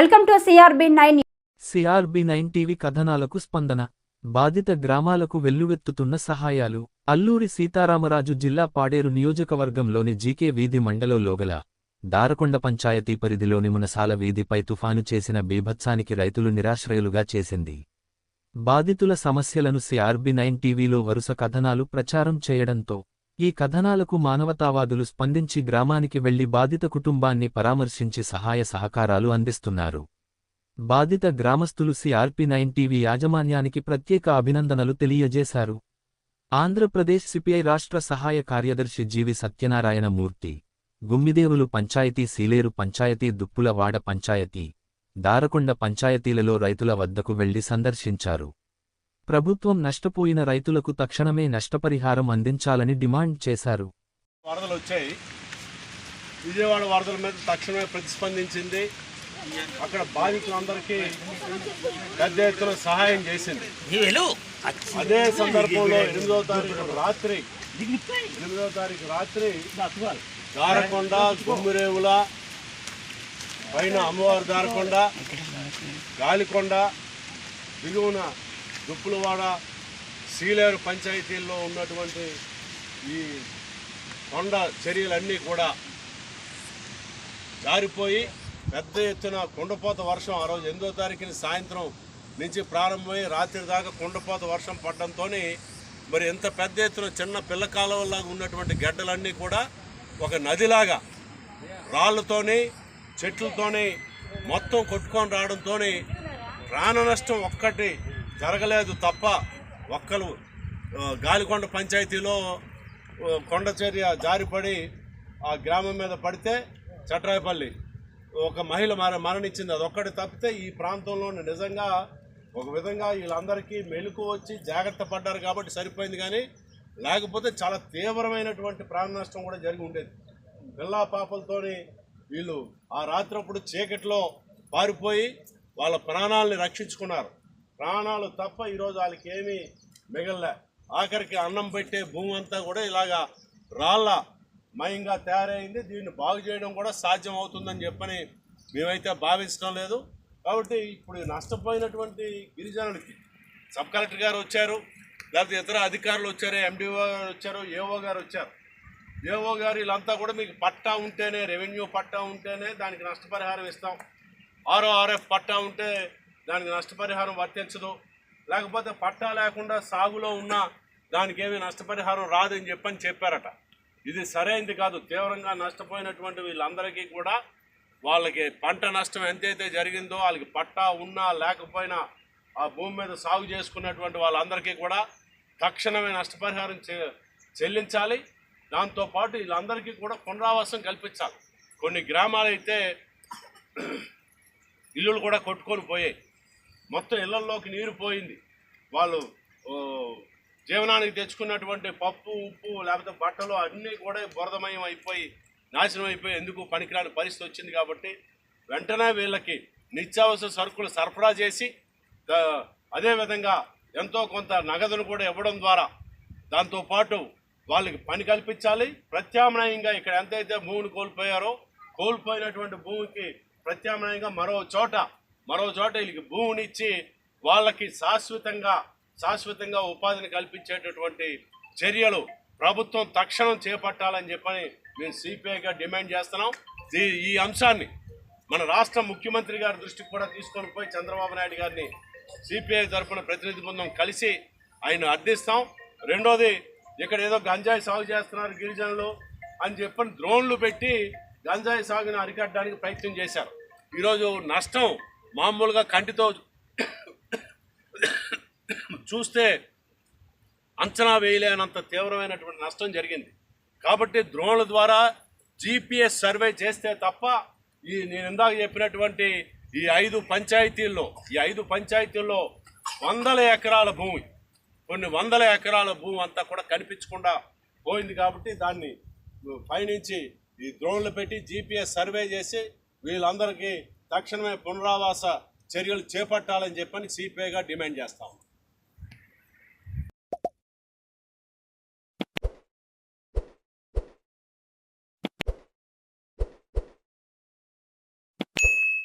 Welcome to CRB nine CRB nine TV కథనాలకు స్పందన. బాధిత గ్రామాలకు వెల్లువెత్తుతున్న సహాయాలు. అల్లూరి సీతారామరాజు జిల్లా పాడేరు నియోజకవర్గంలోని జీకే వీధి మండలంలోగల దారకొండ పంచాయతీ పరిధిలోని మునసాల వీధిపై తుఫాను చేసిన బీభత్సానికి రైతులు నిరాశ్రయులుగా చేసింది. బాధితుల సమస్యలను సిఆర్బి నైన్ టీవీలో వరుస కథనాలు ప్రచారం చేయడంతో ఈ కథనాలకు మానవతావాదులు స్పందించి గ్రామానికి వెళ్ళి బాధిత కుటుంబాన్ని పరామర్శించి సహాయ సహకారాలు అందిస్తున్నారు. బాధిత గ్రామస్తులు సిఆర్పి నైన్ టీవీ యాజమాన్యానికి ప్రత్యేక అభినందనలు తెలియజేశారు. ఆంధ్రప్రదేశ్ సిపిఐ రాష్ట్ర సహాయ కార్యదర్శి జీవి సత్యనారాయణ మూర్తి గుమ్మిదేవులు పంచాయతీ సీలేరు పంచాయతీ దుప్పులవాడ పంచాయతీ దారకొండ పంచాయతీలలో రైతుల వద్దకు వెళ్ళి సందర్శించారు. ప్రభుత్వం నష్టపోయిన రైతులకు తక్షణమే నష్టపరిహారం అందించాలని డిమాండ్ చేశారు. వరదలు వచ్చాయి. విజయవాడ వరదల మీద తక్షణమే ప్రతిస్పందించింది. అక్కడ బాధితులందరికీ పెద్ద ఎత్తున సహాయం చేసింది. అదే సందర్భంలో ఎనిమిదో తారీఖు రాత్రి ఎనిమిదో తారీఖు రాత్రి దారకొండ గుమ్మిరేవుల పైన అమ్మవారి దారకొండ గాలికొండ దిగువన దుప్పులవాడ సీలేరు పంచాయతీల్లో ఉన్నటువంటి ఈ కొండ చర్యలన్నీ కూడా జారిపోయి పెద్ద ఎత్తున కుండపోత వర్షం ఆ రోజు ఎనిమిదో తారీఖున సాయంత్రం నుంచి ప్రారంభమై రాత్రి దాకా కుండపోత వర్షం పడడంతో మరి ఎంత పెద్ద ఎత్తున చిన్న పిల్ల కాలువలాగా ఉన్నటువంటి గడ్డలన్నీ కూడా ఒక నదిలాగా రాళ్ళతోని చెట్లతోని మొత్తం కొట్టుకొని రావడంతో ప్రాణ నష్టం ఒక్కటి జరగలేదు తప్ప ఒక్కరు గాలికొండ పంచాయతీలో కొండచర్య జారిపడి ఆ గ్రామం మీద పడితే చట్రాయపల్లి ఒక మహిళ మర మరణించింది. అదొక్కటి తప్పితే ఈ ప్రాంతంలో నిజంగా ఒక విధంగా వీళ్ళందరికీ మెలకు వచ్చి జాగ్రత్త పడ్డారు కాబట్టి సరిపోయింది కానీ లేకపోతే చాలా తీవ్రమైనటువంటి ప్రాణ నష్టం కూడా జరిగి ఉండేది. పిల్లా పాపలతోని వీళ్ళు ఆ రాత్రప్పుడు చీకట్లో పారిపోయి వాళ్ళ ప్రాణాలని రక్షించుకున్నారు. ప్రాణాలు తప్ప ఈరోజు వాళ్ళకి ఏమీ మిగలలే. ఆఖరికి అన్నం పెట్టే భూమి అంతా కూడా ఇలాగా రాళ్ళ మయంగా తయారైంది. దీన్ని బాగు చేయడం కూడా సాధ్యం అవుతుందని చెప్పని మేమైతే భావించడం లేదు. కాబట్టి ఇప్పుడు నష్టపోయినటువంటి గిరిజనులకి సబ్ కలెక్టర్ గారు వచ్చారు లేకపోతే ఇతర అధికారులు వచ్చారు ఎండిఓ గారు వచ్చారు ఏఓ గారు వచ్చారు. ఏఓ గారు వీళ్ళంతా కూడా మీకు పట్టా ఉంటేనే రెవెన్యూ పట్టా ఉంటేనే దానికి నష్టపరిహారం ఇస్తాం. ఆర్ఓఆర్ఎఫ్ పట్టా ఉంటే దానికి నష్టపరిహారం వర్తించదు. లేకపోతే పట్టా లేకుండా సాగులో ఉన్న దానికి ఏమీ నష్టపరిహారం రాదని చెప్పని చెప్పారట. ఇది సరైనది కాదు. తీవ్రంగా నష్టపోయినటువంటి వీళ్ళందరికీ కూడా వాళ్ళకి పంట నష్టం ఎంతైతే జరిగిందో వాళ్ళకి పట్టా ఉన్నా లేకపోయినా ఆ భూమి మీద సాగు చేసుకున్నటువంటి వాళ్ళందరికీ కూడా తక్షణమే నష్టపరిహారం చె చెల్లించాలి. దాంతోపాటు వీళ్ళందరికీ కూడా పునరావాసం కల్పించాలి. కొన్ని గ్రామాలైతే ఇల్లులు కూడా కొట్టుకొని పోయాయి. మొత్తం ఇళ్ళలోకి నీరు పోయింది. వాళ్ళు జీవనానికి తెచ్చుకున్నటువంటి పప్పు ఉప్పు లేకపోతే బట్టలు అన్నీ కూడా బురదమయం అయిపోయి నాశనం అయిపోయి ఎందుకు పనికిరాని పరిస్థితి వచ్చింది కాబట్టి వెంటనే వీళ్ళకి నిత్యావసర సరుకులు సరఫరా చేసి అదేవిధంగా ఎంతో కొంత నగదును కూడా ఇవ్వడం ద్వారా దాంతోపాటు వాళ్ళకి పని కల్పించాలి. ప్రత్యామ్నాయంగా ఇక్కడ ఎంతైతే భూమిని కోల్పోయారో కోల్పోయినటువంటి భూమికి ప్రత్యామ్నాయంగా మరో చోట మరో చోట వీళ్ళకి భూమినిచ్చి వాళ్ళకి శాశ్వతంగా శాశ్వతంగా ఉపాధిని కల్పించేటటువంటి చర్యలు ప్రభుత్వం తక్షణం చేపట్టాలని చెప్పని మేము సిపిఐగా డిమాండ్ చేస్తున్నాం. ఈ- ఈ అంశాన్ని మన రాష్ట్ర ముఖ్యమంత్రి గారి దృష్టికి కూడా తీసుకొని పోయి చంద్రబాబు నాయుడు గారిని సిపిఐ తరఫున ప్రతినిధి బృందం కలిసి ఆయన అర్థిస్తాం. రెండోది ఇక్కడ ఏదో గంజాయి సాగు చేస్తున్నారు గిరిజనులు అని చెప్పని డ్రోన్లు పెట్టి గంజాయి సాగుని అరికట్టడానికి ప్రయత్నం చేశారు. ఈరోజు నష్టం మామూలుగా కంటితో చూస్తే అంచనా వేయలేనంత తీవ్రమైనటువంటి నష్టం జరిగింది. కాబట్టి డ్రోన్ల ద్వారా జీపీఎస్ సర్వే చేస్తే తప్ప ఈ నేను ఇందాక చెప్పినటువంటి ఈ ఐదు పంచాయతీల్లో ఈ ఐదు పంచాయతీల్లో వందల ఎకరాల భూమి కొన్ని వందల ఎకరాల భూమి అంతా కూడా కనిపించకుండా పోయింది కాబట్టి దాన్ని పైనుంచి ఈ డ్రోన్లు పెట్టి జీపీఎస్ సర్వే చేసి వీళ్ళందరికీ తక్షణమే పునరావాస చర్యలు చేపట్టాలని చెప్పని సిపిఐగా డిమాండ్ చేస్తాము